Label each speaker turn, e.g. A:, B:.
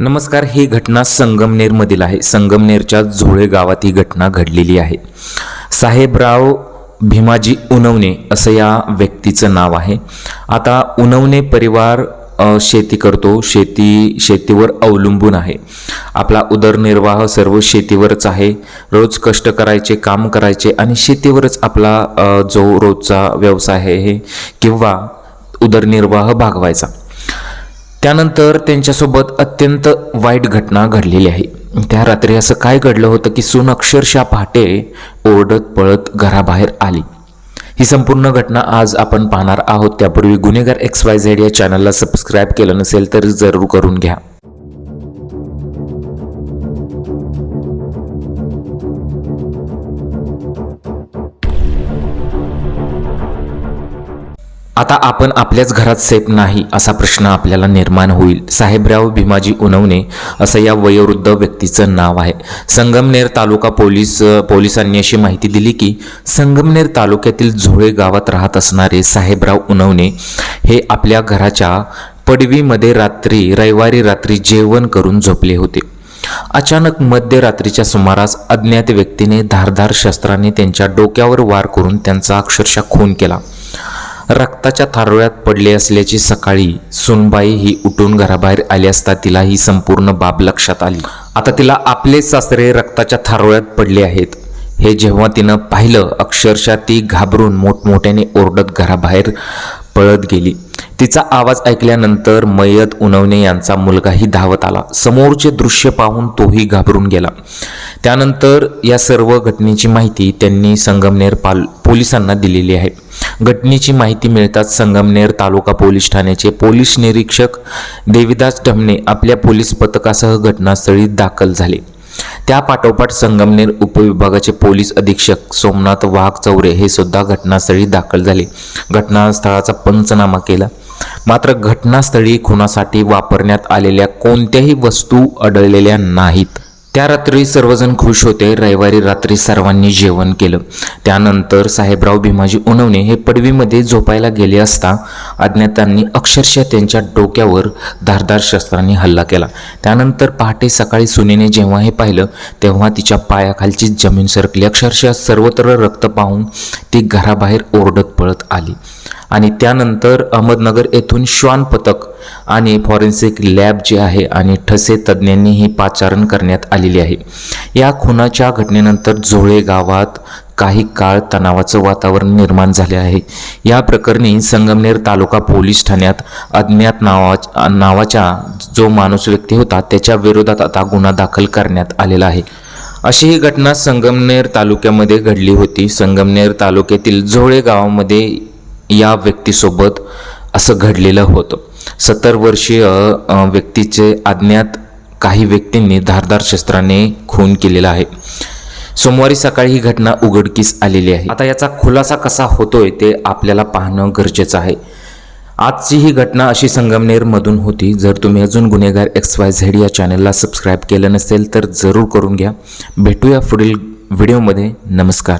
A: नमस्कार ही घटना संगमनेरमधील आहे. संगमनेरच्या झोळे गावात ही घटना घडलेली आहे. साहेबराव भीमाजी उनवणे असं या व्यक्तीचं नाव आहे. आता उनवणे परिवार शेती करतो. शेती शेतीवर अवलंबून आहे. आपला उदरनिर्वाह सर्व शेतीवरच आहे. रोज कष्ट करायचे काम करायचे आणि शेतीवरच आपला जो रोजचा व्यवसाय आहे हे किंवा उदरनिर्वाह भागवायचा. त्यानंतर त्यांच्यासोबत अत्यंत वाईट घटना घडलेली आहे. त्या रात्री असं काय घडलं होतं की सून अक्षरशः पहाटे ओरडत पळत घराबाहेर आली. ही संपूर्ण घटना आज आपण पाहणार आहोत. त्यापूर्वी गुन्हेगार एक्स वाय झेड या चॅनलला सबस्क्राईब केलं नसेल तर जरूर करून घ्या. आता आपण आपल्याच घरात सेफ नाही असा प्रश्न आपल्याला निर्माण होईल. साहेबराव भीमाजी उनवणे असं या वयोवृद्ध व्यक्तीचं नाव आहे. संगमनेर तालुका पोलीस पोलिसांनी अशी माहिती दिली की संगमनेर तालुक्यातील झोळे गावात राहत असणारे साहेबराव उनवणे हे आपल्या घराच्या पडवीमध्ये रात्री रविवारी रात्री जेवण करून झोपले होते. अचानक मध्यरात्रीच्या सुमारास अज्ञात व्यक्तीने धारधार शस्त्राने त्यांच्या डोक्यावर वार करून त्यांचा अक्षरशः खून केला. रक्ताच्या थारोळ्यात पडले असल्याची सकाळी सुनबाई ही उठून घराबाहेर आली असता तिला ही संपूर्ण बाब लक्षात आली. आता तिला आपले सासरे रक्ताच्या थारोळ्यात पडले आहेत. हे जेव्हा तिनं पाहिलं अक्षरशः ती घाबरून मोठमोठ्याने ओरडत घराबाहेर पळत गेली. तिचा आवाज ऐकल्यानंतर मयत उनवणे यांचा मुलगाही धावत आला. समोरचे दृश्य पाहून तोही घाबरून गेला. त्यानंतर या सर्व घटनेची माहिती त्यांनी संगमनेर पाल पोलिसांना दिलेली आहे. घटनेची माहिती मिळताच संगमनेर तालुका पोलीस ठाण्याचे पोलीस निरीक्षक देविदास ढमणे आपल्या पोलीस पथकासह घटनास्थळी दाखल झाले. त्या पाठोपाठ संगमनेर उपविभागाचे पोलीस अधीक्षक सोमनाथ वाघ चौरे हे सुद्धा घटनास्थळी दाखल झाले. घटनास्थळाचा पंचनामा केला. मात्र घटनास्थळी खुनासाठी वापरण्यात आलेल्या कोणत्याही वस्तू आढळलेल्या नाहीत. त्या रात्री सर्वजण खुश होते. रविवारी रात्री सर्वांनी जेवण केलं. त्यानंतर साहेबराव भीमाजी उनवणे हे पडवीमध्ये झोपायला गेले असता अज्ञातांनी अक्षरशः त्यांच्या डोक्यावर धारदार शस्त्रांनी हल्ला केला. त्यानंतर पहाटे सकाळी सुनेने जेव्हा हे पाहिलं तेव्हा तिच्या पायाखालची जमीन सरकली. अक्षरशः सर्वत्र रक्त पाहून ती घराबाहेर ओरडत पळत आली. आणि त्यानंतर अहमदनगर येथून श्वान पथक आणि फॉरेन्सिक लॅब जे आहे आणि ठसे तज्ज्ञांनी ही पाचारण करण्यात आलेली आहे. या खुनाच्या घटनेनंतर झोळे गावात काही काळ तणावाचं वातावरण निर्माण झाले आहे. या प्रकरणी संगमनेर तालुका पोलीस ठाण्यात अज्ञात नावा नावाच्या जो माणूस व्यक्ती होता त्याच्या विरोधात आता गुन्हा दाखल करण्यात आलेला आहे. अशी ही घटना संगमनेर तालुक्यामध्ये घडली होती. संगमनेर तालुक्यातील झोळे गावामध्ये या व्यक्तीसोबत असं घडलेलं होतं. सत्तर वर्षीय व्यक्तीचे अज्ञात काही व्यक्तींनी धारदार शस्त्राने खून केलेला आहे. सोमवारी सकाळी ही घटना उघडकीस आलेली आहे. आता याचा खुलासा कसा होतोय ते आपल्याला पाहणं गरजेचं आहे. आजची ही घटना अशी संगमनेरमधून होती. जर तुम्ही अजून गुन्हेगार एक्स वाय झेड या चॅनलला सबस्क्राईब केलं नसेल तर जरूर करून घ्या. भेटूया पुढील व्हिडिओमध्ये. नमस्कार.